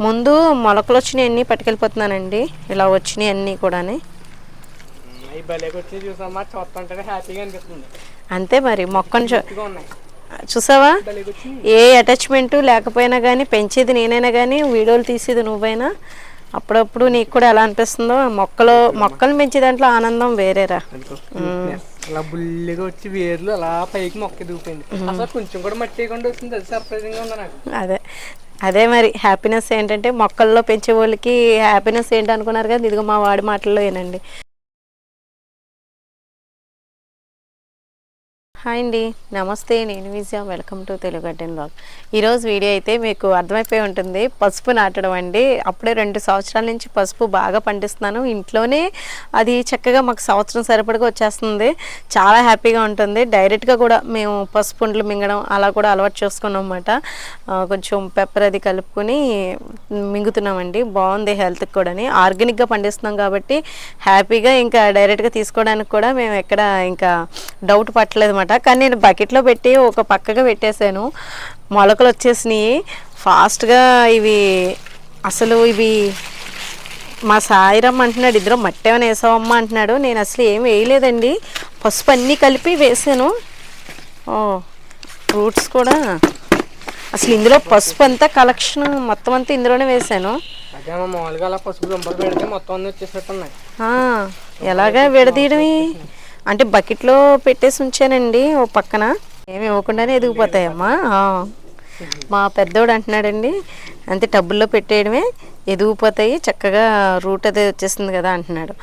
ముందు మొలకలు వచ్చినాయి అన్నీ పట్టుకెళ్ళిపోతున్నానండి. ఇలా వచ్చినాయి అన్నీ కూడా అంతే మరి మొక్కను చూసావా? ఏ అటాచ్మెంట్ లేకపోయినా కానీ పెంచేది నేనైనా కానీ వీడియోలు తీసేది నువ్వైనా అప్పుడప్పుడు నీకు కూడా ఎలా అనిపిస్తుందో మొక్కలు మొక్కలు పెంచే దాంట్లో ఆనందం వేరేరా. అలా బుల్లిగా వచ్చి వేర్లు అలా పైకి మొక్క అసలు కొంచెం కూడా మట్టి వేయకుండా వచ్చింది అది సర్ప్రైజింగ్ ఉంది నాకు. అదే. అదే మరి హ్యాపీనెస్ ఏంటంటే మొక్కల్లో పెంచే వాళ్ళకి హ్యాపీనెస్ ఏంటి అనుకున్నారు కదా ఇదిగో మా వాడి మాటల్లో ఏనండి హాయ్ అండి. నమస్తే నేను Vijaya. Welcome to Telugu garden blog ఈరోజు వీడియో అయితే మీకు అర్థమైపోయి ఉంటుంది. పసుపు నాటడం అండి. అప్పుడే రెండు సంవత్సరాల నుంచి పసుపు బాగా పండిస్తున్నాను. ఇంట్లోనే అది చక్కగా మాకు సంవత్సరం సరిపడగా వచ్చేస్తుంది. చాలా హ్యాపీగా ఉంటుంది. డైరెక్ట్గా కూడా మేము పసుపు ఉండ్లు మింగడం అలా కూడా అలవాటు చేసుకున్నాం అనమాట కొంచెం పెప్పర్ అది కలుపుకొని మింగుతున్నామండి. బాగుంది హెల్త్కి కూడా ఆర్గానిక్గా పండిస్తున్నాం కాబట్టి హ్యాపీగా ఇంకా డైరెక్ట్గా తీసుకోవడానికి కూడా మేము ఎక్కడ ఇంకా డౌట్ పట్టలేదు అనమాట. కానీ నేను బకెట్లో పెట్టి ఒక పక్కగా పెట్టేశాను. మొలకలు వచ్చేసినాయి. ఫాస్ట్గా ఇవి అసలు ఇవి మా సాయిరమ్మ అంటున్నాడు ఇద్దరు మట్టి ఏమైనా వేసావమ్మా? అంటున్నాడు. నేను అసలు ఏం వేయలేదండి. పసుపు అన్నీ కలిపి వేసాను. ఓ ఫ్రూట్స్ కూడా. అసలు ఇందులో పసుపు అంతా కలెక్షన్ మొత్తం అంతా ఇందులోనే వేసాను. మామూలుగా అలా పసుపు మొత్తం ఎలాగా విడదీయడమే? అంటే బకెట్లో పెట్టేసి ఉంచానండి ఓ పక్కన. ఏమి ఇవ్వకుండానే ఎదిగిపోతాయమ్మా. మా పెద్దోడు అంటున్నాడండి అంతే టబ్బుల్లో పెట్టేయడమే ఎదిగిపోతాయి చక్కగా రూట్ అదే వచ్చేస్తుంది కదా అంటున్నాడు.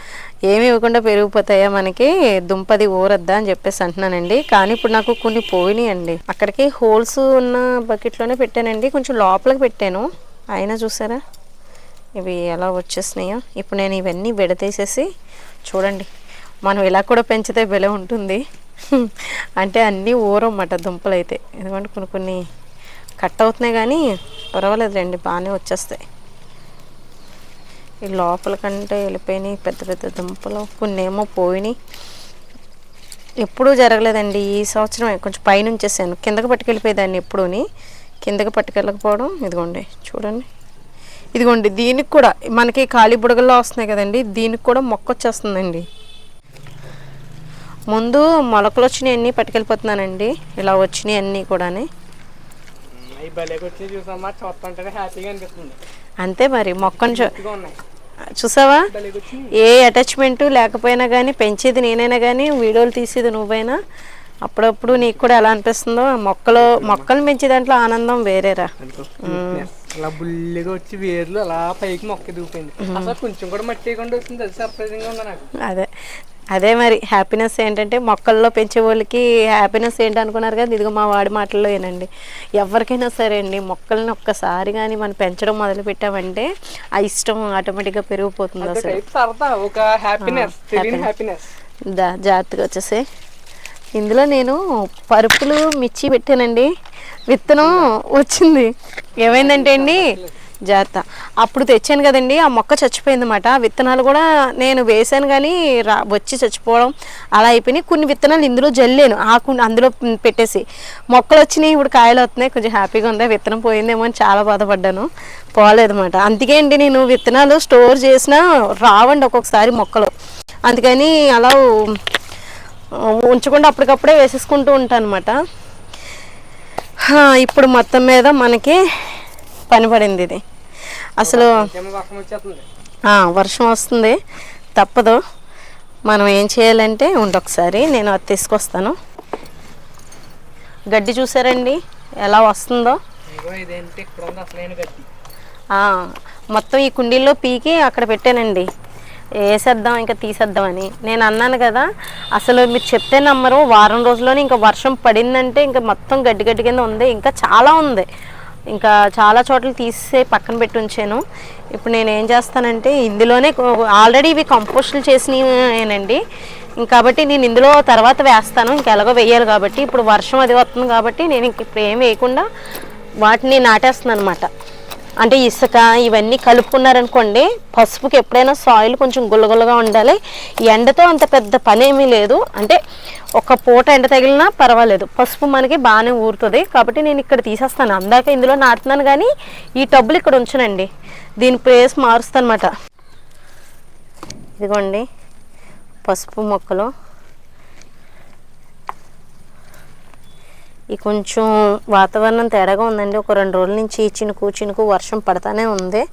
ఏమి ఇవ్వకుండా పెరిగిపోతాయా మనకి దుంపది ఊరద్దా అని చెప్పేసి అంటున్నానండి. కానీ ఇప్పుడు నాకు కొన్ని పోయినాయి అండి అక్కడికి హోల్స్ ఉన్న బకెట్లోనే పెట్టానండి కొంచెం లోపలికి పెట్టాను. అయినా చూసారా? ఇవి ఎలా వచ్చేసినాయో. ఇప్పుడు నేను ఇవన్నీ విడతీసేసి చూడండి. మనం ఇలా కూడా పెంచితే బెల ఉంటుంది. అంటే అన్నీ ఊరమ్మట దుంపలు అయితే ఎందుకంటే కొన్ని కొన్ని కట్ అవుతున్నాయి కానీ పర్వాలేదు రండి బాగానే వచ్చేస్తాయి. ఈ లోపల కంటే వెళ్ళిపోయినాయి పెద్ద పెద్ద దుంపలు. కొన్ని ఏమో పోయినాయి. ఎప్పుడూ జరగలేదండి. ఈ సంవత్సరం కొంచెం పైనుంచేసాను కిందకి పట్టుకెళ్ళిపోయేదాన్ని ఎప్పుడూని. కిందకి పట్టుకెళ్ళకపోవడం ఇదిగోండి చూడండి. ఇదిగోండి దీనికి కూడా మనకి ఖాళీ బుడగల్లో వస్తున్నాయి కదండి. దీనికి కూడా మొక్క వచ్చేస్తుందండి. ముందు మొలకలు వచ్చినాయి అన్నీ పట్టుకెళ్ళిపోతున్నానండి. ఇలా వచ్చినాయి అన్నీ కూడా అంతే మరి మొక్కను చూసావా? ఏ అటాచ్మెంట్ లేకపోయినా కానీ పెంచేది నేనైనా కానీ వీడియోలు తీసేది నువ్వైనా అప్పుడప్పుడు నీకు కూడా ఎలా అనిపిస్తుందో మొక్కలు మొక్కలు పెంచే దాంట్లో ఆనందం వేరేరా. అలా బుల్లిగా వచ్చి వేర్లు అలా పైకి మొక్క దూపింది అసలు కొంచెం కూడా మట్టి వేయకుండా వచ్చింది అది సర్ప్రైజింగ్ ఉంది నాకు. అదే. అదే మరి హ్యాపీనెస్ ఏంటంటే మొక్కల్లో పెంచే వాళ్ళకి హ్యాపీనెస్ ఏంటి అనుకున్నారు కదా ఇదిగో మా వాడి మాటల్లో ఏనండి ఎవరికైనా సరే అండి మొక్కల్ని ఒక్కసారి కానీ మనం పెంచడం మొదలు పెట్టామంటే ఆ ఇష్టం ఆటోమేటిక్గా పెరిగిపోతుంది అసలు. దా జాగ్రత్తగా వచ్చేసి ఇందులో నేను పరుపులు మిర్చి పెట్టానండి. విత్తనం వచ్చింది. ఏమైందంటే అండి జాగ్రత్త. అప్పుడు తెచ్చాను కదండి ఆ మొక్క చచ్చిపోయింది అనమాట విత్తనాలు కూడా నేను వేసాను కానీ రా వచ్చి చచ్చిపోవడం అలా అయిపోయినాయి. కొన్ని విత్తనాలు ఇందులో జల్లేను ఆకు అందులో పెట్టేసి. మొక్కలు వచ్చినాయి ఇప్పుడు కాయలు వస్తున్నాయి కొంచెం హ్యాపీగా ఉంది విత్తనం పోయిందేమో అని చాలా బాధపడ్డాను. పోలేదన్నమాట. అందుకే అండి నేను విత్తనాలు స్టోర్ చేసినా రావండి ఒక్కొక్కసారి మొక్కలు. అందుకని అలా ఉంచకుండా అప్పటికప్పుడే వేసేసుకుంటూ ఉంటాను అనమాట ఇప్పుడు మొత్తం మీద మనకి పని పడింది ఇది. అసలు వర్షం వస్తుంది. తప్పదు. మనం ఏం చేయాలంటే ఉండి ఒకసారి నేను అది తీసుకొస్తాను. గడ్డి చూసారండి? ఎలా వస్తుందో? మొత్తం ఈ కుండీల్లో పీకి అక్కడ పెట్టానండి. వేసేద్దాం ఇంకా తీసేద్దామని నేను అన్నాను కదా అసలు మీరు చెప్తే నమ్మరు. వారం రోజుల్లోనే ఇంకా వర్షం పడిందంటే ఇంకా మొత్తం గడ్డి గడ్డి కింద ఉంది. ఇంకా చాలా ఉంది. ఇంకా చాలా చోట్ల తీసే పక్కన పెట్టి ఉంచాను. ఇప్పుడు నేను ఏం చేస్తానంటే ఇందులోనే ఆల్రెడీ ఇవి కంపోస్టులు చేసినవేనండి కాబట్టి నేను ఇందులో తర్వాత వేస్తాను. ఇంకా ఎలాగో వేయాలి కాబట్టి ఇప్పుడు వర్షం అది వస్తుంది కాబట్టి నేను ఇంక ఇప్పుడు ఏం వేయకుండా వాటిని నాటేస్తున్నాను అనమాట అంటే ఇసుక ఇవన్నీ కలుపుకున్నారనుకోండి పసుపుకి ఎప్పుడైనా సాయిల్ కొంచెం గుల్లగుల్లగా ఉండాలి. ఎండతో అంత పెద్ద పని ఏమీ లేదు. అంటే ఒక పూట ఎండ తగిలినా పర్వాలేదు. పసుపు మనకి బాగానే ఊరుతుంది. కాబట్టి నేను ఇక్కడ తీసేస్తాను. అందాక ఇందులో నాటుతున్నాను కానీ ఈ టబ్బులు ఇక్కడ ఉంచనండి. దీని ప్లేస్ మారుస్తాను అనమాట ఇదిగోండి. పసుపు మొక్కలు. ఈ కొంచెం వాతావరణం తేడాగా ఉందండి. ఒక రెండు రోజుల నుంచి చినుకు చినుకు వర్షం పడతానే ఉంది.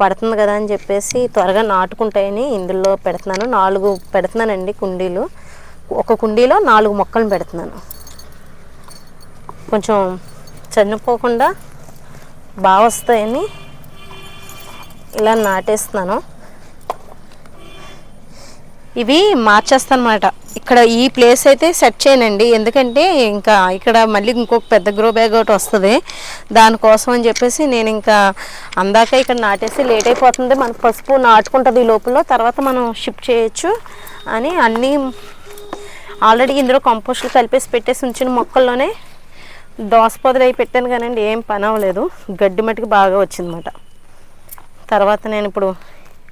పడుతుంది కదా అని చెప్పేసి త్వరగా నాటుకుంటాయని ఇందులో పెడుతున్నాను. నాలుగు పెడుతున్నానండి కుండీలు. ఒక కుండీలో నాలుగు మొక్కలు పెడుతున్నాను. కొంచెం చనిపోకుండా బాగా వస్తాయని ఇలా నాటేస్తున్నాను. ఇవి మార్చేస్తాను అనమాట ఇక్కడ ఈ ప్లేస్ అయితే సెట్ చేయనండి. ఎందుకంటే ఇంకా ఇక్కడ మళ్ళీ ఇంకొక పెద్ద గ్రో బ్యాగ్ ఒకటి వస్తుంది. దానికోసం అని చెప్పేసి నేను ఇంకా అందాక ఇక్కడ నాటేసి లేట్ అయిపోతుంది. మన పసుపు నాటుకుంటుంది ఈ లోపల. తర్వాత మనం షిఫ్ట్ చేయొచ్చు అని అన్నీ ఆల్రెడీ ఇందులో కంపోస్ట్లు కలిపేసి పెట్టేసి ఉంచిన మొక్కల్లోనే దోసపొదలు అవి పెట్టాను కానండి. ఏం పని అవ్వలేదు. గడ్డి మట్టుకు బాగా వచ్చిందన్నమాట. తర్వాత నేను ఇప్పుడు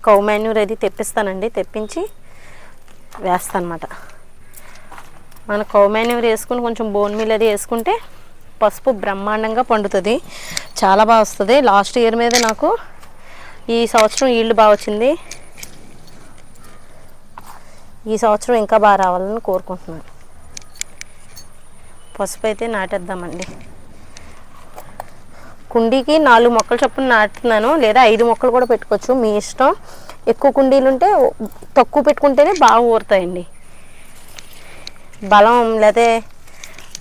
కౌ మాన్యూర్ అది తెప్పిస్తానండి. తెప్పించి వేస్తాను అనమాట మన కౌ వేసుకుని కొంచెం బోన్ మీల్ అది వేసుకుంటే పసుపు బ్రహ్మాండంగా పండుతుంది. చాలా బాగా వస్తుంది. లాస్ట్ ఇయర్ మీద నాకు ఈ సంవత్సరం ఈల్డ్ బాగా వచ్చింది. ఈ సంవత్సరం ఇంకా బాగా రావాలని కోరుకుంటున్నాను. పసుపు అయితే నాటేద్దామండి. కుండీకి నాలుగు మొక్కలు చొప్పున నాటుతున్నాను. లేదా ఐదు మొక్కలు కూడా పెట్టుకోవచ్చు. మీ ఇష్టం. ఎక్కువ కుండీలు ఉంటే తక్కువ పెట్టుకుంటేనే బాగా ఊరుతాయండి. బలం లేతే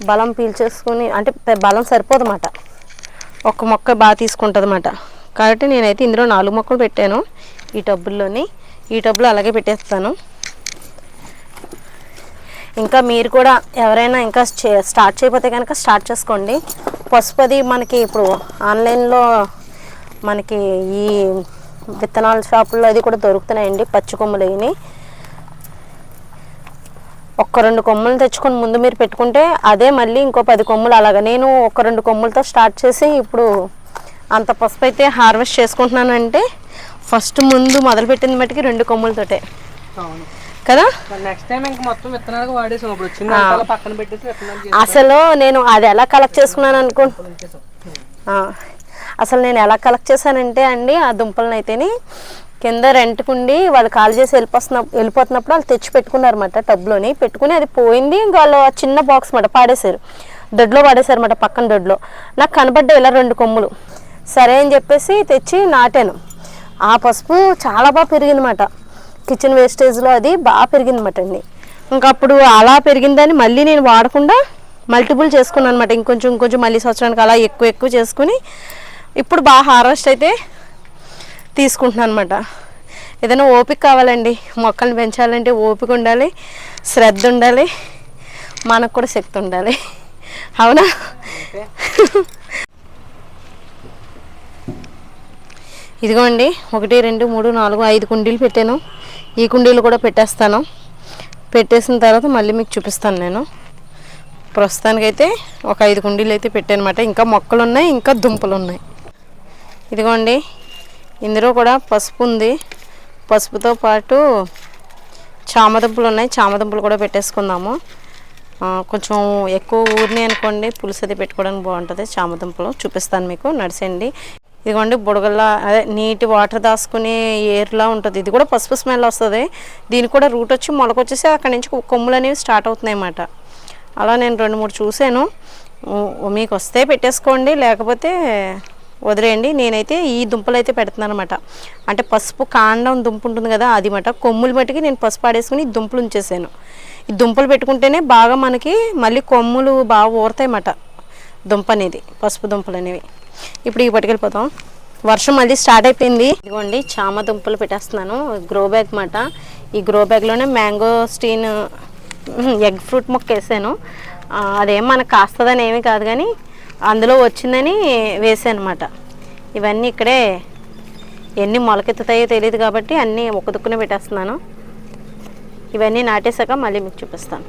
బలం పీల్చేసుకొని అంటే బలం బలం సరిపోదన్నమాట. ఒక మొక్క బాగా తీసుకుంటుంది అన్నమాట కాబట్టి నేనైతే ఇందులో నాలుగు మొక్కలు పెట్టాను. ఈ టబ్బుల్లోని ఈ టబ్బులో అలాగే పెట్టేస్తాను. ఇంకా మీరు కూడా ఎవరైనా ఇంకా స్టార్ట్ చేయకపోతే కనుక స్టార్ట్ చేసుకోండి. పసుపు అది మనకి ఇప్పుడు ఆన్లైన్లో మనకి ఈ విత్తనాల షాపుల్లో అది కూడా దొరుకుతున్నాయండి. పచ్చి కొమ్ములు ఒక్క రెండు కొమ్ములు తెచ్చుకొని ముందు మీరు పెట్టుకుంటే అదే మళ్ళీ ఇంకో పది కొమ్ములు అలాగా. నేను ఒక రెండు కొమ్ములతో స్టార్ట్ చేసి ఇప్పుడు అంత పసుపు అయితే హార్వెస్ట్ చేసుకుంటున్నానంటే ఫస్ట్ ముందు మొదలుపెట్టింది మట్టుకి రెండు కొమ్ములతోటే. కదా? నెక్స్ట్ టైం ఇంక మొత్తం వాడేసాం. ఇప్పుడు పక్కన పెట్టేసి అసలు నేను అది ఎలా కలెక్ట్ చేసుకున్నాను అనుకో అసలు నేను ఎలా కలెక్ట్ చేశానంటే అండి ఆ దుంపలను అయితేని కింద రెంట్కుండి వాళ్ళు కాల్ చేసి వెళ్ళిపోతున్న వెళ్ళిపోతున్నప్పుడు వాళ్ళు తెచ్చి పెట్టుకున్నారన్నమాట టబ్లోని. పెట్టుకుని అది పోయింది ఇంకా వాళ్ళు ఆ చిన్న బాక్స్ మాట పాడేశారు. దొడ్లో పాడేశారన్నమాట పక్కన దొడ్లో. నాకు కనబడ్డాయి ఇలా రెండు కొమ్ములు. సరే అని చెప్పేసి తెచ్చి నాటాను. ఆ పసుపు చాలా బాగా పెరిగిందన్నమాట. కిచెన్ వేస్టేజ్లో అది బాగా పెరిగిందన్నమాట అండి. ఇంకా అప్పుడు అలా పెరిగిందని మళ్ళీ నేను వాడకుండా మల్టిపుల్ చేసుకున్నాను అనమాట ఇంకొంచెం ఇంకొంచెం మళ్ళీ సంవత్సరానికి అలా ఎక్కువ ఎక్కువ చేసుకుని ఇప్పుడు బాగా హార్వెస్ట్ అయితే తీసుకుంటున్నాను అనమాట ఏదైనా ఓపిక కావాలండి మొక్కల్ని పెంచాలంటే ఓపిక ఉండాలి శ్రద్ధ ఉండాలి మనకు కూడా శక్తి ఉండాలి. అవునా? ఇదిగోండి ఒకటి రెండు మూడు నాలుగు ఐదు కుండీలు పెట్టాను. ఈ కుండీలు కూడా పెట్టేస్తాను. పెట్టేసిన తర్వాత మళ్ళీ మీకు చూపిస్తాను నేను. ప్రస్తుతానికైతే ఒక ఐదు కుండీలు అయితే పెట్టానమాట ఇంకా మొక్కలు ఉన్నాయి ఇంకా దుంపలు ఉన్నాయి ఇదిగోండి. ఇందులో కూడా పసుపు ఉంది. పసుపుతో పాటు చామదుంపలు ఉన్నాయి చామదుంపలు కూడా పెట్టేసుకుందాము. కొంచెం ఎక్కువ ఊరిని అనుకోండి పులుసు అది పెట్టుకోవడానికి బాగుంటుంది. చామదుంపలు చూపిస్తాను మీకు నడిచండి. ఇదిగోండి బుడగల్లా అదే నీటి వాటర్ దాసుకునే ఏర్లా ఉంటుంది. ఇది కూడా పసుపు స్మెల్ వస్తుంది. దీనికి కూడా రూట్ వచ్చి మొలకొచ్చేసి అక్కడి నుంచి కొమ్ములు అనేవి స్టార్ట్ అవుతున్నాయి అన్నమాట అలా నేను రెండు మూడు చూశాను. మీకు వస్తే పెట్టేసుకోండి. లేకపోతే వదిలేయండి. నేనైతే ఈ దుంపలు అయితే పెడుతున్నాను అనమాట అంటే పసుపు కాండం దుంప ఉంటుంది కదా అది మాట కొమ్ములు మట్టుకి నేను పసుపు ఆడేసుకుని దుంపలు ఉంచేసాను. ఈ దుంపలు పెట్టుకుంటేనే బాగా మనకి మళ్ళీ కొమ్ములు బాగా ఊరతాయన్నమాట దుంప అనేది పసుపు దుంపలు అనేవి. ఇప్పుడు ఇవి పట్టుకెళ్ళిపోతాం వర్షం మళ్ళీ స్టార్ట్ అయిపోయింది. ఇదిగోండి చామ దుంపలు పెట్టేస్తున్నాను. గ్రో బ్యాగ్ మాట ఈ గ్రో బ్యాగ్లోనే మ్యాంగో స్టీన్ ఎగ్ ఫ్రూట్ మొక్క వేసాను. అదేం మనకు కాస్తుందని ఏమీ కాదు కానీ అందులో వచ్చిందని వేసాను అనమాట ఇవన్నీ ఇక్కడే ఎన్ని మొలకెత్తుతాయో తెలియదు కాబట్టి అన్నీ ఒక దుక్కున పెట్టేస్తున్నాను. ఇవన్నీ నాటేశాక మళ్ళీ మీకు చూపిస్తాను.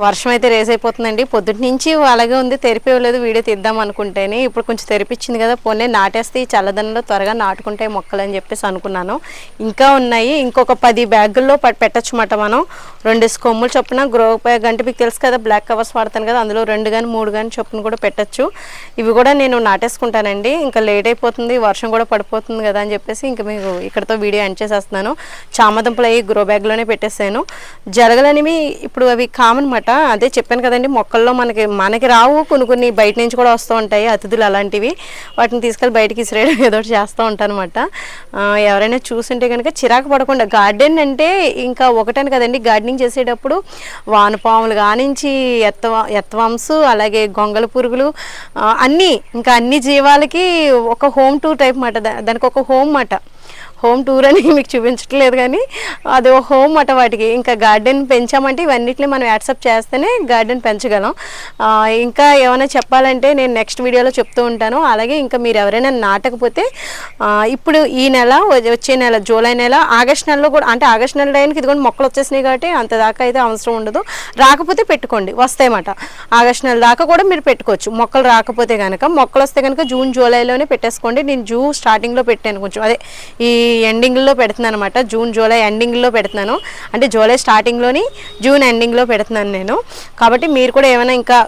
వర్షం అయితే రేస్ అయిపోతుందండి పొద్దుటి నుంచి అలాగే ఉంది. తెరిపివ్వలేదు వీడియో తీద్దాం అనుకుంటేనే ఇప్పుడు కొంచెం తెరిపించింది కదా. పోనీ నాటేస్తే ఈ చల్లదనంలో త్వరగా నాటుకుంటే మొక్కలు అని చెప్పేసి అనుకున్నాను. ఇంకా ఉన్నాయి. ఇంకొక పది బ్యాగుల్లో ప- పెట్టొచ్చు మాట మనం. రెండు కొమ్ములు చొప్పున గ్రో బ్యాగ్ అంటే మీకు తెలుసు కదా బ్లాక్ కవర్స్ వాడతాను కదా. అందులో రెండు కానీ మూడు కానీ చొప్పున కూడా పెట్టొచ్చు. ఇవి కూడా నేను నాటేసుకుంటానండి. ఇంకా లేట్ అయిపోతుంది వర్షం కూడా పడిపోతుంది కదా అని చెప్పేసి ఇంకా మీకు ఇక్కడతో వీడియో ఎండ్ చేసేస్తున్నాను. చామదుంపలు అవి గ్రో బ్యాగ్లోనే పెట్టేసాను జరగలనివి ఇప్పుడు అవి కామన్ మాట అదే చెప్పాను కదండి మొక్కల్లో మనకి మనకి రావు కొన్ని కొన్ని బయట నుంచి కూడా వస్తూ ఉంటాయి అతిథులు అలాంటివి. వాటిని తీసుకెళ్ళి బయటకి ఇసిరేయడం ఏదో ఒకటి చేస్తూ ఉంటాను అనమాట ఎవరైనా చూస్తుంటే కనుక చిరాకు పడకుండా గార్డెన్ అంటే ఇంకా ఒకటని కదండి గార్డెనింగ్ చేసేటప్పుడు వానపాములు కానించి ఎత్త ఎత్తవంసు అలాగే గొంగల పురుగులు అన్నీ ఇంకా అన్ని జీవాలకి ఒక హోమ్ టూర్ టైప్ మాట దా- దానికి ఒక హోమ్ మాట. హోమ్ టూర్ అని మీకు చూపించట్లేదు కానీ అది ఒక హోమ్ అట వాటికి. ఇంకా గార్డెన్ పెంచామంటే ఇవన్నిటిని మనం యాక్సెప్ట్ చేస్తేనే గార్డెన్ పెంచగలం. ఇంకా ఏమైనా చెప్పాలంటే నేను నెక్స్ట్ వీడియోలో చెప్తూ ఉంటాను. అలాగే ఇంకా మీరు ఎవరైనా నాటకపోతే ఇప్పుడు ఈ నెల వచ్చే నెల జూలై నెల ఆగస్ట్ నెలలో కూడా అంటే ఆగస్ట్ నెల టైంకి ఇదిగోండి మొక్కలు వచ్చేసినాయి కాబట్టి అంత దాకా అయితే అవసరం ఉండదు. రాకపోతే పెట్టుకోండి వస్తాయన్నమాట. ఆగస్ట్ నెల దాకా కూడా మీరు పెట్టుకోవచ్చు. మొక్కలు రాకపోతే కనుక మొక్కలు వస్తే కనుక జూన్ జూలైలోనే పెట్టేసుకోండి. నేను జూ స్టార్టింగ్లో పెట్టాను కొంచెం. అదే ఈ ఎండింగ్లో పెడుతున్నాను అనమాట జూన్ జూలై ఎండింగ్లో పెడుతున్నాను. అంటే జూలై స్టార్టింగ్లోని జూన్ ఎండింగ్లో పెడుతున్నాను నేను. కాబట్టి మీరు కూడా ఏమైనా ఇంకా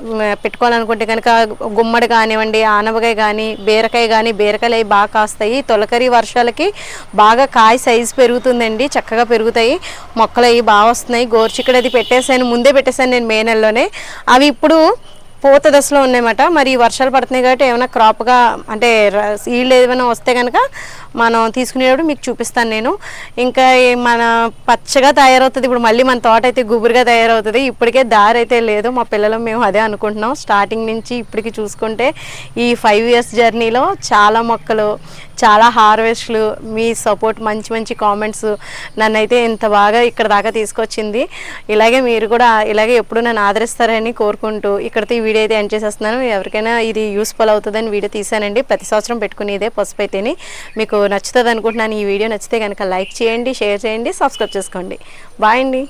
పెట్టుకోవాలనుకుంటే కనుక గుమ్మడి కానివ్వండి ఆనవకాయ కానీ బీరకాయ కానీ బీరకాయలు అవి బాగా కాస్తాయి. తొలకరి వర్షాలకి బాగా కాయ సైజు పెరుగుతుందండి చక్కగా పెరుగుతాయి. మొక్కలు అవి బాగా వస్తున్నాయి. గోర్చిక్కడ అది పెట్టేశాను ముందే పెట్టేశాను నేను మే నెలలోనే. అవి ఇప్పుడు పూత దశలో ఉన్నాయన్నమాట మరి ఈ వర్షాలు పడుతున్నాయి కాబట్టి ఏమైనా క్రాప్గా అంటే ఈళ్ళు ఏమైనా వస్తే కనుక మనం తీసుకునేటప్పుడు మీకు చూపిస్తాను నేను. ఇంకా మన పచ్చగా తయారవుతుంది. ఇప్పుడు మళ్ళీ మన తోట అయితే గుబురుగా తయారవుతుంది. ఇప్పటికే దారి అయితే లేదు. మా పిల్లలు మేము అదే అనుకుంటున్నాం. స్టార్టింగ్ నుంచి ఇప్పటికి చూసుకుంటే ఈ ఫైవ్ ఇయర్స్ జర్నీలో చాలా మొక్కలు చాలా హార్వెస్ట్లు మీ సపోర్ట్ మంచి మంచి కామెంట్స్ నన్నైతే ఇంత బాగా ఇక్కడ దాకా తీసుకొచ్చింది. ఇలాగే మీరు కూడా ఇలాగే ఎప్పుడు నన్ను ఆదరిస్తారని కోరుకుంటూ ఇక్కడితో ఈ వీడియో అయితే ఎండ్ చేసేస్తున్నాను. ఎవరికైనా ఇది యూస్ఫుల్ అవుతుందని వీడియో తీసానండి ప్రతి సంవత్సరం పెట్టుకునేదే పసుపు అయితేని మీకు నచ్చుతుంది అనుకుంటున్నాను ఈ వీడియో నచ్చితే కనుక లైక్ చేయండి షేర్ చేయండి సబ్స్క్రైబ్ చేసుకోండి. బాయ్ అండి.